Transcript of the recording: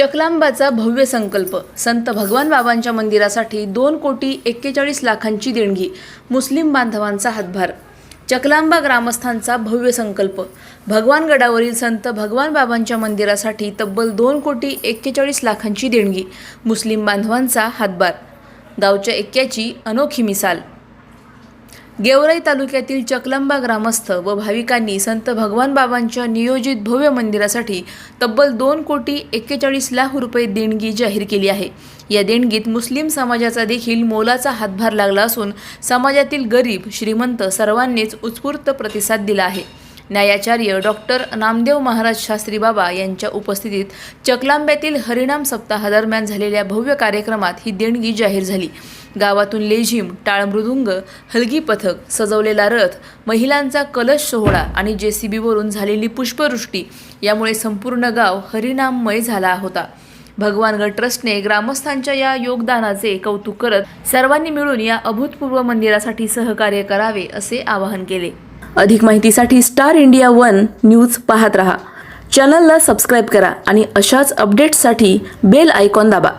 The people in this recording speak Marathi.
चकलांबाचा भव्य संकल्प. संत भगवान बाबांच्या मंदिरासाठी दोन कोटी एक्केचाळीस लाखांची देणगी मुस्लिम बांधवांचा हातभार. चकलांबा ग्रामस्थांचा भव्य संकल्प. भगवान गडावरील संत भगवान बाबांच्या मंदिरासाठी तब्बल दोन कोटी एक्केचाळीस लाखांची देणगी मुस्लिम बांधवांचा हातभार. गावच्या एक्क्याची अनोखी मिसाल. गेवराई तालुक्यातील चकलंबा ग्रामस्थ व भाविकांनी संत भगवान बाबांच्या नियोजित भव्य मंदिरासाठी तब्बल दोन कोटी एक्केचाळीस लाख रुपये देणगी जाहीर केली आहे. या देणगीत मुस्लिम समाजाचा देखील मोलाचा हातभार लागला असून समाजातील गरीब श्रीमंत सर्वांनीच उत्स्फूर्त प्रतिसाद दिला आहे. न्यायाचार्य डॉक्टर नामदेव महाराज शास्त्री बाबा यांच्या उपस्थितीत चकलांब्यातील हरिणाम सप्ताहादरम्यान झालेल्या भव्य कार्यक्रमात ही देणगी जाहीर झाली. गावातून लेझिम टाळमृदुंग हलगी पथक सजवलेला रथ महिलांचा कलश सोहळा आणि जेसीबीवरून झालेली पुष्पवृष्टी यामुळे संपूर्ण गाव हरिनाममय झाला होता. भगवानगड ट्रस्टने ग्रामस्थांच्या या योगदानाचे कौतुक करत सर्वांनी मिळून या अभूतपूर्व मंदिरासाठी सहकार्य करावे असे आवाहन केले. अधिक माहितीसाठी स्टार इंडिया वन न्यूज पाहत रहा. चॅनलला सबस्क्राईब करा आणि अशाच अपडेट्ससाठी बेल आयकॉन दाबा.